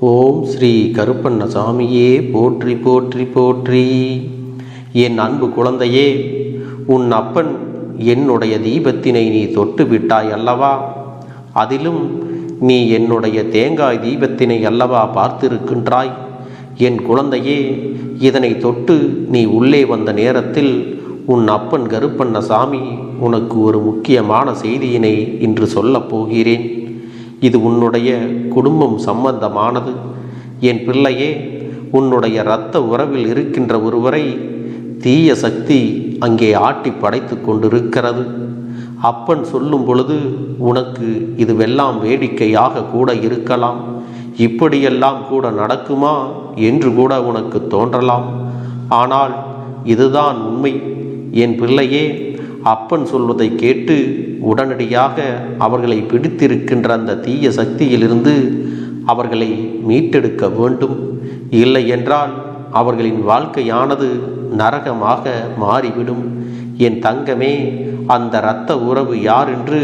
ஓம் ஸ்ரீ கருப்பண்ணசாமியே போற்றி போற்றி போற்றி. என் அன்பு குழந்தையே உன் அப்பன் என்னுடைய தீபத்தினை நீ தொட்டு விட்டாய் அல்லவா? அதிலும் நீ என்னுடைய தேங்காய் தீபத்தினை அல்லவா பார்த்திருக்கின்றாய்? என் குழந்தையே இதனை தொட்டு நீ உள்ளே வந்த நேரத்தில் உன் அப்பன் கருப்பண்ணசாமி உனக்கு ஒரு முக்கியமான செய்தியினை இன்று சொல்லப் போகிறேன். இது உன்னுடைய குடும்பம் சம்பந்தமானது. என் பிள்ளையே உன்னுடைய இரத்த உறவில் இருக்கின்ற ஒருவரை தீய சக்தி அங்கே ஆட்டி படைத்து கொண்டிருக்கிறது. அப்பன் சொல்லும் பொழுது உனக்கு இதுவெல்லாம் வேடிக்கையாக கூட இருக்கலாம். இப்படியெல்லாம் கூட நடக்குமா என்று கூட உனக்கு தோன்றலாம். ஆனால் இதுதான் உண்மை. என் பிள்ளையே அப்பன் சொல்வதை கேட்டு உடனடியாக அவர்களை பிடித்திருக்கின்ற அந்த தீய சக்தியிலிருந்து அவர்களை மீட்டெடுக்க வேண்டும். இல்லை என்றால் அவர்களின் வாழ்க்கையானது நரகமாக மாறிவிடும். என் தங்கமே அந்த இரத்த உறவு யார் என்று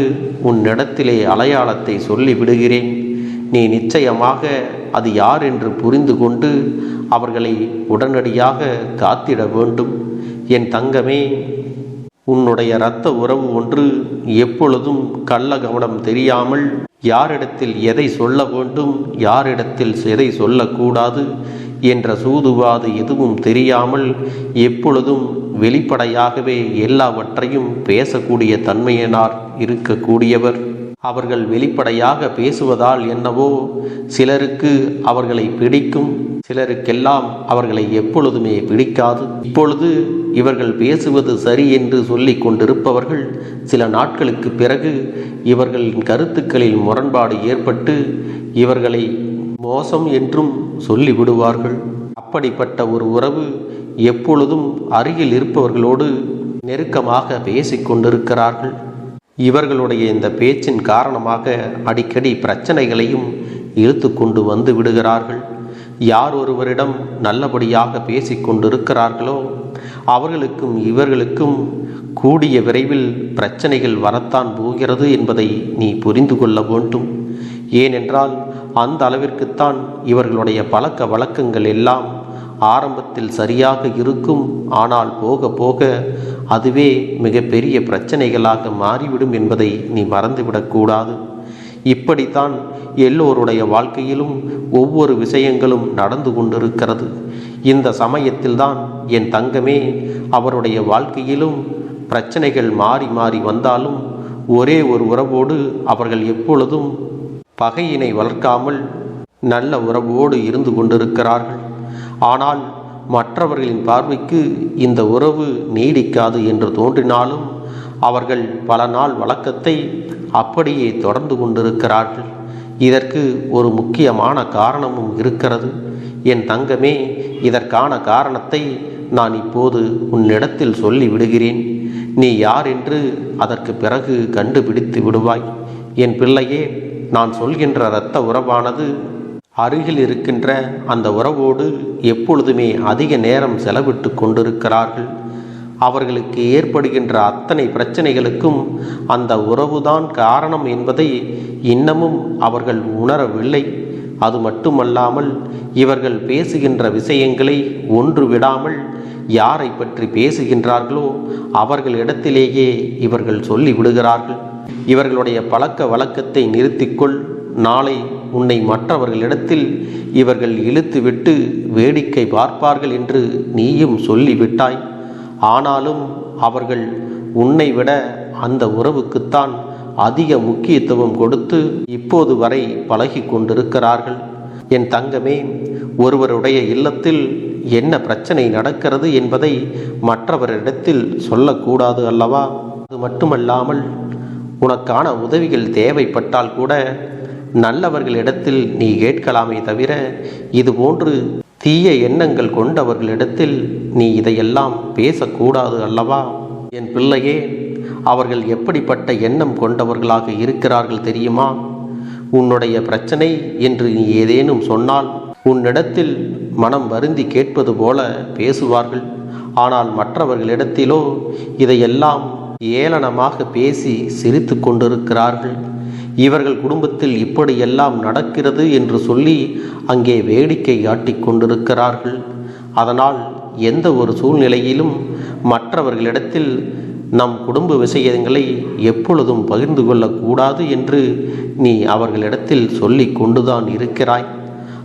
உன்னிடத்திலே அடையாளத்தை சொல்லி விடுகிறேன் நீ நிச்சயமாக அது யார் என்று புரிந்து கொண்டு அவர்களை உடனடியாக காத்திட வேண்டும். என் தங்கமே உன்னுடைய இரத்த உறவு ஒன்று எப்பொழுதும் கள்ள கவனம் தெரியாமல் யாரிடத்தில் எதை சொல்ல வேண்டும் யாரிடத்தில் எதை சொல்லக்கூடாது என்ற சூதுவாது எதுவும் தெரியாமல் எப்பொழுதும் வெளிப்படையாகவே எல்லாவற்றையும் பேசக்கூடிய தன்மையினார் இருக்கக்கூடியவர். அவர்கள் வெளிப்படையாக பேசுவதால் என்னவோ சிலருக்கு அவர்களை பிடிக்கும் சிலருக்கெல்லாம் அவர்களை எப்பொழுதுமே பிடிக்காது. இப்பொழுது இவர்கள் பேசுவது சரி என்று சொல்லி கொண்டிருப்பவர்கள் சில நாட்களுக்கு பிறகு இவர்களின் கருத்துக்களில் முரண்பாடு ஏற்பட்டு இவர்களை மோசம் என்றும் சொல்லிவிடுவார்கள். அப்படிப்பட்ட ஒரு உறவு எப்பொழுதும் அருகில் இருப்பவர்களோடு நெருக்கமாக பேசிக்கொண்டிருக்கிறார்கள் இவர்களுடைய இந்த பேச்சின் காரணமாக அடிக்கடி பிரச்சனைகளையும் இழுத்து கொண்டு வந்து விடுகிறார்கள். யார் ஒருவரிடம் நல்லபடியாக பேசிக்கொண்டிருக்கிறார்களோ அவர்களுக்கும் இவர்களுக்கும் கூடிய விரைவில் பிரச்சனைகள் வரத்தான் போகிறது என்பதை நீ புரிந்து கொள்ள வேண்டும். ஏனென்றால் அந்த அளவிற்குத்தான் இவர்களுடைய பழக்க வழக்கங்கள் எல்லாம் ஆரம்பத்தில் சரியாக இருக்கும் ஆனால் போக போக அதுவே மிகப்பெரிய பிரச்சனைகளாக மாறிவிடும் என்பதை நீ மறந்துவிடக்கூடாது இப்படித்தான் எல்லோருடைய வாழ்க்கையிலும் ஒவ்வொரு விஷயங்களும் நடந்து கொண்டிருக்கிறது. இந்த சமயத்தில்தான் என் தங்கமே அவருடைய வாழ்க்கையிலும் பிரச்சனைகள் மாறி மாறி வந்தாலும் ஒரே ஒரு உறவோடு அவர்கள் எப்பொழுதும் பகையினை வளர்க்காமல் நல்ல உறவோடு இருந்து கொண்டிருக்கிறார்கள். ஆனால் மற்றவர்களின் பார்வைக்கு இந்த உறவு நீடிக்காது என்று தோன்றினாலும் அவர்கள் பல நாள் வழக்கத்தை அப்படியே தொடர்ந்து கொண்டிருக்கிறார்கள். இதற்கு ஒரு முக்கியமான காரணமும் இருக்கிறது. என் தங்கமே இதற்கான காரணத்தை நான் இப்போது உன்னிடத்தில் சொல்லி விடுகிறேன். நீ யார் என்று அதற்கு பிறகு கண்டுபிடித்து விடுவாய். என் பிள்ளையே நான் சொல்கின்ற இரத்த உறவானது அருகில் இருக்கின்ற அந்த உறவோடு எப்பொழுதுமே அதிக நேரம் செலவிட்டு கொண்டிருக்கிறார்கள். அவர்களுக்கு ஏற்படுகின்ற அத்தனை பிரச்சனைகளுக்கும் அந்த உறவுதான் காரணம் என்பதை இன்னமும் அவர்கள் உணரவில்லை. அது மட்டுமல்லாமல் இவர்கள் பேசுகின்ற விஷயங்களை ஒன்று விடாமல் யாரை பற்றி பேசுகின்றார்களோ அவர்களிடத்திலேயே இவர்கள் சொல்லி விடுகிறார்கள் இவர்களுடைய பழக்க வழக்கத்தை நிறுத்திக்கொள் நாளை உன்னை மற்றவர்களிடத்தில் இவர்கள் இழுத்துவிட்டு வேடிக்கை பார்ப்பார்கள் என்று நீயும் சொல்லிவிட்டாய். ஆனாலும் அவர்கள் உன்னை விட அந்த உறவுக்குத்தான் அதிக முக்கியத்துவம் கொடுத்து இப்போது வரை பழகி கொண்டிருக்கிறார்கள். என் தங்கமே ஒருவருடைய இல்லத்தில் என்ன பிரச்சனை நடக்கிறது என்பதை மற்றவரிடத்தில் சொல்லக்கூடாது அல்லவா? அது மட்டுமல்லாமல் உனக்கான உதவிகள் தேவைப்பட்டால் கூட நல்லவர்களிடத்தில் நீ கேட்கலாமே தவிர இதுபோன்று தீய எண்ணங்கள் கொண்டவர்களிடத்தில் நீ இதையெல்லாம் பேசக்கூடாது அல்லவா? என் பிள்ளையே அவர்கள் எப்படிப்பட்ட எண்ணம் கொண்டவர்களாக இருக்கிறார்கள் தெரியுமா? உன்னுடைய பிரச்சனை என்று நீ ஏதேனும் சொன்னால் உன்னிடத்தில் மனம் வருந்தி கேட்பது போல பேசுவார்கள். ஆனால் மற்றவர்களிடத்திலோ இதையெல்லாம் ஏளனமாக பேசி சிரித்து கொண்டிருக்கிறார்கள். இவர்கள் குடும்பத்தில் இப்படியெல்லாம் நடக்கிறது என்று சொல்லி அங்கே வேடிக்கை காட்டிக் கொண்டிருக்கிறார்கள். அதனால் எந்த ஒரு சூழ்நிலையிலும் மற்றவர்களிடத்தில் நம் குடும்ப விஷயங்களை எப்பொழுதும் பகிர்ந்து கொள்ளக்கூடாது என்று நீ அவர்களிடத்தில் சொல்லி கொண்டுதான் இருக்கிறாய்.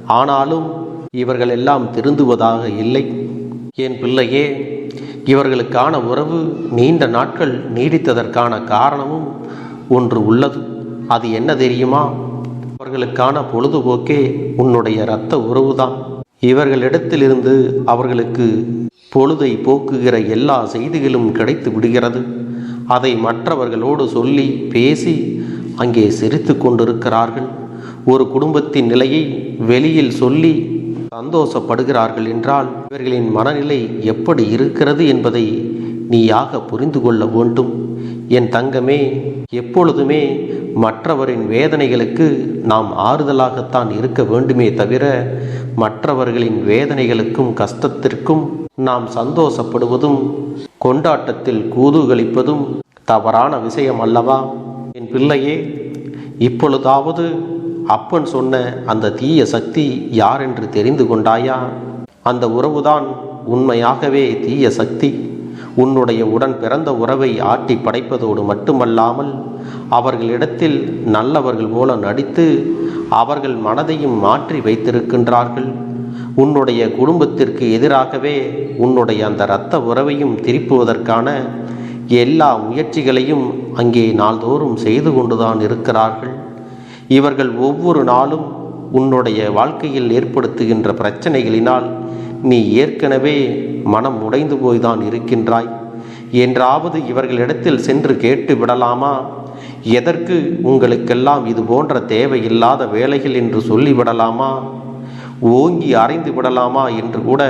ஆனாலும் இவர்கள் எல்லாம் திருந்துவதாக இல்லை. என் பிள்ளையே இவர்களுக்கான உறவு நீண்ட நாட்கள் நீடித்ததற்கான காரணமும் ஒன்று உள்ளது. அது என்ன தெரியுமா? அவர்களுக்கான பொழுதுபோக்கே உன்னுடைய இரத்த உறவுதான். இவர்களிடத்திலிருந்து அவர்களுக்கு பொழுதை போக்குகிற எல்லா செய்திகளும் கிடைத்து விடுகிறது. அதை மற்றவர்களோடு சொல்லி பேசி அங்கே சிரித்து கொண்டிருக்கிறார்கள். ஒரு குடும்பத்தின் நிலையை வெளியில் சொல்லி சந்தோஷப்படுகிறார்கள் என்றால் இவர்களின் மனநிலை எப்படி இருக்கிறது என்பதை நீயாக புரிந்து கொள்ள வேண்டும். என் தங்கமே எப்பொழுதுமே மற்றவரின் வேதனைகளுக்கு நாம் ஆறுதலாகத்தான் இருக்க வேண்டுமே தவிர மற்றவர்களின் வேதனைகளுக்கும் கஷ்டத்திற்கும் நாம் சந்தோஷப்படுவதும் கொண்டாட்டத்தில் கூதுகளிப்பதும் தவறான விஷயம் அல்லவா? என் பிள்ளையே இப்பொழுதாவது அப்பன் சொன்ன அந்த தீய சக்தி யார் என்று தெரிந்து கொண்டாயா? அந்த உறவுதான் உண்மையாகவே தீய சக்தி. உன்னுடைய உடன் பிறந்த உறவை ஆட்டி படைப்பதோடு மட்டுமல்லாமல் அவர்களிடத்தில் நல்லவர்கள் போல நடித்து அவர்கள் மனதையும் மாற்றி வைத்திருக்கின்றார்கள். உன்னுடைய குடும்பத்திற்கு எதிராகவே உன்னுடைய அந்த இரத்த உறவையும் திருப்புவதற்கான எல்லா முயற்சிகளையும் அங்கே நாள்தோறும் செய்து கொண்டுதான் இருக்கிறார்கள். இவர்கள் ஒவ்வொரு நாளும் உன்னுடைய வாழ்க்கையில் ஏற்படுத்துகின்ற பிரச்சனைகளினால் நீ ஏற்கனவே மனம் உடைந்து போய்தான் இருக்கின்றாய். என்றாவது இவர்களிடத்தில் சென்று கேட்டு விடலாமா? எதற்கு உங்களுக்கெல்லாம் இது போன்ற தேவையில்லாத வேலைகள் என்று சொல்லிவிடலாமா ஓங்கி அறைந்து விடலாமா என்று கூட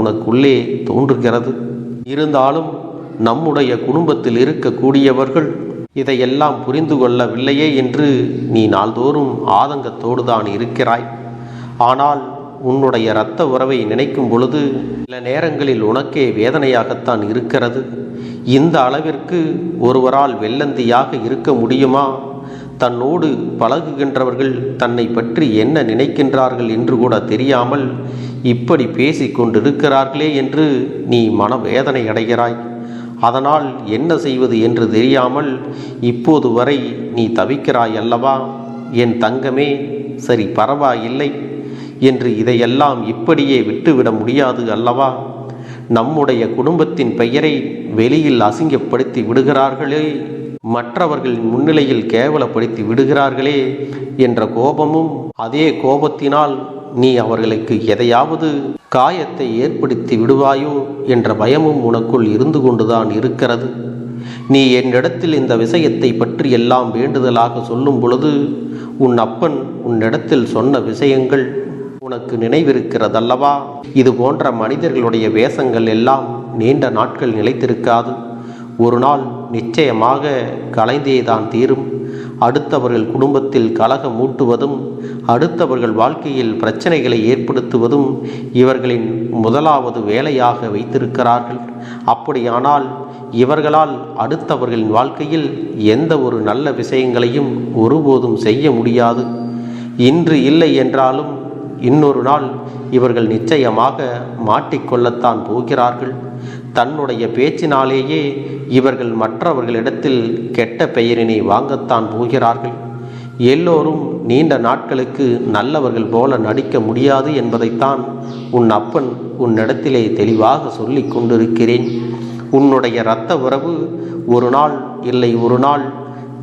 உனக்குள்ளே தோன்றுகிறது. இருந்தாலும் நம்முடைய குடும்பத்தில் இருக்கக்கூடியவர்கள் இதையெல்லாம் புரிந்து கொள்ளவில்லையே என்று நீ நாள்தோறும் ஆதங்கத்தோடு தான் இருக்கிறாய். ஆனால் உன்னுடைய இரத்த உறவை நினைக்கும் பொழுது சில நேரங்களில் உனக்கே வேதனையாகத்தான் இருக்கிறது. இந்த அளவிற்கு ஒருவரால் வெள்ளந்தியாக இருக்க முடியுமா? தன்னோடு பழகுகின்றவர்கள் தன்னை பற்றி என்ன நினைக்கின்றார்கள் என்று கூட தெரியாமல் இப்படி பேசிக் கொண்டிருக்கிறார்களே என்று நீ மனவேதனை அடைகிறாய். அதனால் என்ன செய்வது என்று தெரியாமல் இப்போது வரை நீ தவிக்கிறாய் அல்லவா? என் தங்கமே சரி பரவாயில்லை. என்று இதையெல்லாம் இப்படியே விட்டுவிட முடியாது அல்லவா? நம்முடைய குடும்பத்தின் பெயரை வெளியில் அசிங்கப்படுத்தி விடுகிறார்களே மற்றவர்களின் முன்னிலையில் கேவலப்படுத்தி விடுகிறார்களே என்ற கோபமும் அதே கோபத்தினால் நீ அவர்களுக்கு எதையாவது காயத்தை ஏற்படுத்தி விடுவாயோ என்ற பயமும் உனக்குள் இருந்து கொண்டுதான் இருக்கிறது. நீ என்னிடத்தில் இந்த விஷயத்தை பற்றி எல்லாம் வேண்டுதலாக சொல்லும் பொழுது உன் அப்பன் உன்னிடத்தில் சொன்ன விஷயங்கள் உனக்கு நினைவிருக்கிறதல்லவா? இது போன்ற மனிதர்களுடைய வேஷங்கள் எல்லாம் நீண்ட நாட்கள் நிலைத்திருக்காது. ஒரு நாள் நிச்சயமாக கலைந்தேதான் தீரும். அடுத்தவர்கள் குடும்பத்தில் கலகம் மூட்டுவதும் அடுத்தவர்கள் வாழ்க்கையில் பிரச்சனைகளை ஏற்படுத்துவதும் இவர்களின் முதலாவது வேலையாக வைத்திருக்கிறார்கள். அப்படியானால் இவர்களால் அடுத்தவர்களின் வாழ்க்கையில் எந்த ஒரு நல்ல விஷயங்களையும் ஒருபோதும் செய்ய முடியாது. இன்று இல்லை என்றாலும் இன்னொரு நாள் இவர்கள் நிச்சயமாக மாட்டிக்கொள்ளத்தான் போகிறார்கள். தன்னுடைய பேச்சினாலேயே இவர்கள் மற்றவர்களிடத்தில் கெட்ட பெயரினை வாங்கத்தான் போகிறார்கள். எல்லோரும் நீண்ட நாட்களுக்கு நல்லவர்கள் போல நடிக்க முடியாது என்பதைத்தான் உன் அப்பன் உன்னிடத்திலே தெளிவாக சொல்லி கொண்டிருக்கிறேன். உன்னுடைய இரத்த உறவு ஒரு நாள் இல்லை ஒரு நாள்.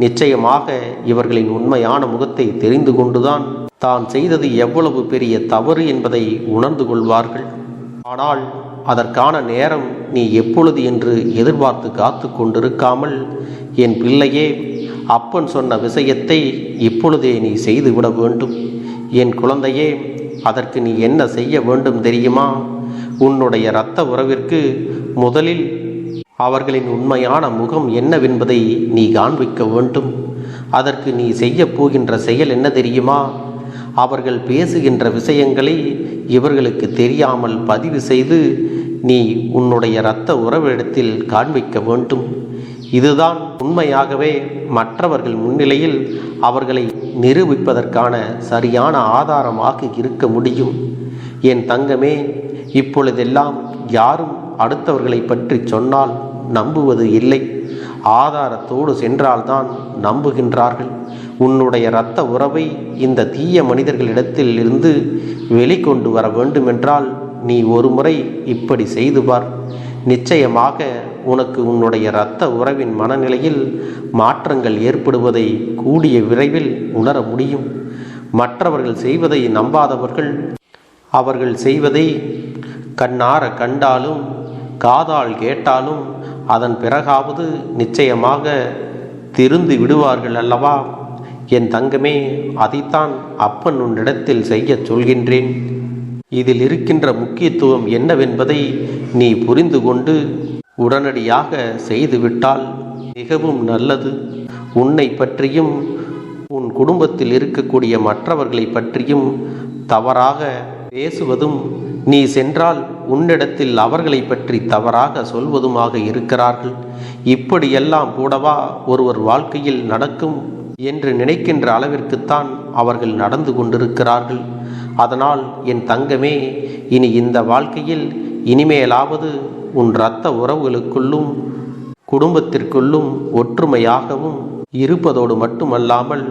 நிச்சயமாக இவர்களின் உண்மையான முகத்தை தெரிந்து கொண்டுதான் தான் செய்தது எவ்வளவு பெரிய தவறு என்பதை உணர்ந்து கொள்வார்கள். ஆனால் அதற்கான நேரம் நீ எப்பொழுது என்று எதிர்பார்த்து காத்து கொண்டிருக்காமல் என் பிள்ளையே அப்பன் சொன்ன விஷயத்தை இப்பொழுதே நீ செய்துவிட வேண்டும். என் குழந்தையே அதற்கு நீ என்ன செய்ய வேண்டும் தெரியுமா? உன்னுடைய இரத்த உறவிற்கு முதலில் அவர்களின் உண்மையான முகம் என்னவென்பதை நீ காண்பிக்க வேண்டும். அதற்கு நீ செய்ய போகின்ற செயல் என்ன தெரியுமா? அவர்கள் பேசுகின்ற விஷயங்களை இவர்களுக்கு தெரியாமல் பதிவு செய்து நீ உன்னுடைய இரத்த உறவிடத்தில் காண்பிக்க வேண்டும். இதுதான் உண்மையாகவே மற்றவர்கள் முன்னிலையில் அவர்களை நிரூபிப்பதற்கான சரியான ஆதாரமாக இருக்க முடியும். என் தங்கமே இப்பொழுதெல்லாம் யாரும் அடுத்தவர்களை பற்றி சொன்னால் நம்புவது இல்லை. ஆதாரத்தோடு சென்றால்தான் நம்புகின்றார்கள். உன்னுடைய இரத்த உறவை இந்த தீய மனிதர்களிடத்தில் இருந்து வெளிக்கொண்டு வர வேண்டுமென்றால் நீ ஒருமுறை இப்படி செய்து பார். நிச்சயமாக உனக்கு உன்னுடைய இரத்த உறவின் மனநிலையில் மாற்றங்கள் ஏற்படுவதை கூடிய விரைவில் உணர முடியும். மற்றவர்கள் செய்வதை நம்பாதவர்கள் அவர்கள் செய்வதை கண்ணார கண்டாலும் காதால் கேட்டாலும் அதன் பிறகாவது நிச்சயமாக திருந்து விடுவார்கள் அல்லவா? என் தங்கமே அதைத்தான் அப்பன் உன்னிடத்தில் செய்யச் சொல்கின்றேன். இதில் இருக்கின்ற முக்கியத்துவம் என்னவென்பதை நீ புரிந்து கொண்டு உடனடியாக செய்துவிட்டால் மிகவும் நல்லது. உன்னை பற்றியும் உன் குடும்பத்தில் இருக்கக்கூடிய மற்றவர்களை பற்றியும் தவறாக பேசுவதும் நீ சென்றால் உன்னிடத்தில் அவர்களை பற்றி தவறாக சொல்வதுமாக இருக்கிறார்கள். இப்படியெல்லாம் கூடவா ஒருவர் வாழ்க்கையில் நடக்கும் என்று நினைக்கின்ற அளவிற்குத்தான் அவர்கள் நடந்து கொண்டிருக்கிறார்கள். அதனால் என் தங்கமே இனி இந்த வாழ்க்கையில் இனிமேலாவது உன் இரத்த உறவுகளுக்குள்ளும் குடும்பத்திற்குள்ளும் ஒற்றுமையாகவும் இருப்பதோடு மட்டுமல்லாமல்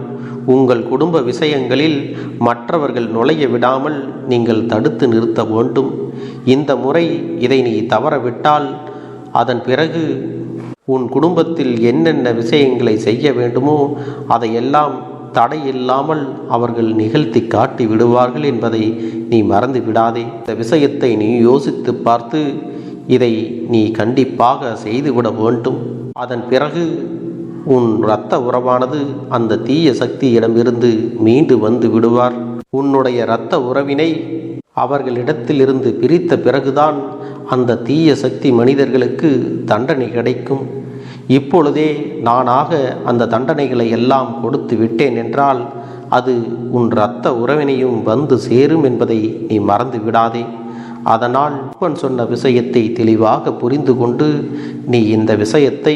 உங்கள் குடும்ப விஷயங்களில் மற்றவர்கள் நுழைய விடாமல் நீங்கள் தடுத்து நிறுத்த வேண்டும். இந்த முறை இதை நீ தவறவிட்டால் அதன் பிறகு உன் குடும்பத்தில் என்னென்ன விஷயங்களை செய்ய வேண்டுமோ அதையெல்லாம் தடையில்லாமல் அவர்கள் நிகழ்த்தி காட்டி விடுவார்கள் என்பதை நீ மறந்து விடாதே. இந்த விஷயத்தை நீ யோசித்து பார்த்து இதை நீ கண்டிப்பாக செய்துவிட வேண்டும். அதன் பிறகு உன் இரத்த உறவானது அந்த தீய சக்தியிடமிருந்து மீண்டு வந்து விடுவார். உன்னுடைய இரத்த உறவினை அவர்களிடத்திலிருந்து பிரித்த பிறகுதான் அந்த தீய சக்தி மனிதர்களுக்கு தண்டனை கிடைக்கும். இப்பொழுதே நானாக அந்த தண்டனைகளை எல்லாம் கொடுத்து விட்டேன் என்றால் அது உன் இரத்த உறவினையும் வந்து சேரும் என்பதை நீ மறந்து விடாதே. அதனால் உன் சொன்ன விஷயத்தை தெளிவாக புரிந்து கொண்டு நீ இந்த விஷயத்தை